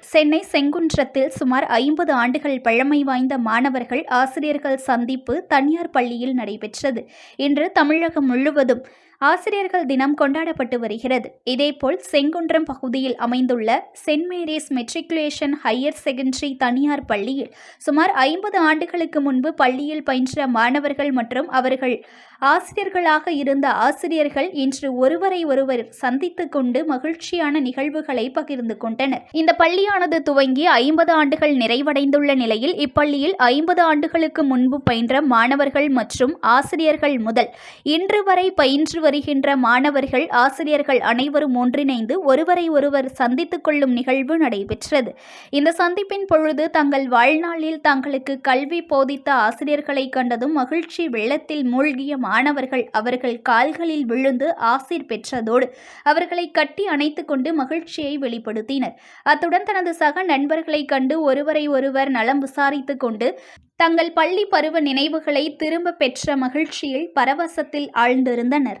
சென்னை செங்குன்றத்தில் சுமார் ஐம்பது ஆண்டுகள் பழமை வாய்ந்த மாணவர்கள் ஆசிரியர்கள் சந்திப்பு தனியார் பள்ளியில் நடைபெற்றது. இன்று தமிழகம் முழுவதும் ஆசிரியர்கள் தினம் கொண்டாடப்பட்டு வருகிறது. இதேபோல் செங்குன்றம் பகுதியில் அமைந்துள்ள saint Mary's matriculation higher secondary தனியார் பள்ளியில் சுமார் ஐம்பது ஆண்டுகளுக்கு முன்பு பள்ளியில் பயின்ற மாணவர்கள் மற்றும் அவர்கள் ஆசிரியர்களாக இருந்த ஆசிரியர்கள் இன்று ஒருவரை ஒருவர் சந்தித்துக் கொண்டு மகிழ்ச்சியான நிகழ்வுகளை பகிர்ந்து கொண்டனர். இந்த பள்ளியானது துவங்கி ஐம்பது ஆண்டுகள் நிறைவடைந்துள்ள நிலையில் இப்பள்ளியில் ஐம்பது ஆண்டுகளுக்கு முன்பு பயின்ற மாணவர்கள் மற்றும் ஆசிரியர்கள் முதல் இன்று வரை பயின்று வருகின்ற மாணவர்கள் ஆசிரியர்கள் அனைவரும் ஒன்றிணைந்து ஒருவரை ஒருவர் சந்தித்துக் கொள்ளும் நிகழ்வு நடைபெற்றது. இந்த சந்திப்பின் பொழுது தங்கள் வாழ்நாளில் தங்களுக்கு கல்வி போதித்த ஆசிரியர்களை கண்டதும் மகிழ்ச்சி வெள்ளத்தில் மூழ்கிய மாணவர்கள் அவர்கள் கால்களில் விழுந்து ஆசிர் பெற்றதோடு அவர்களை கட்டி அணைத்துக் கொண்டு மகிழ்ச்சியை வெளிப்படுத்தினர். அத்துடன் தனது சக நண்பர்களை கண்டு ஒருவரை ஒருவர் நலம் விசாரித்துக் கொண்டு தங்கள் பள்ளி பருவ நினைவுகளை திரும்ப பெற்ற மகிழ்ச்சியில் பரவசத்தில் ஆழ்ந்திருந்தனர்.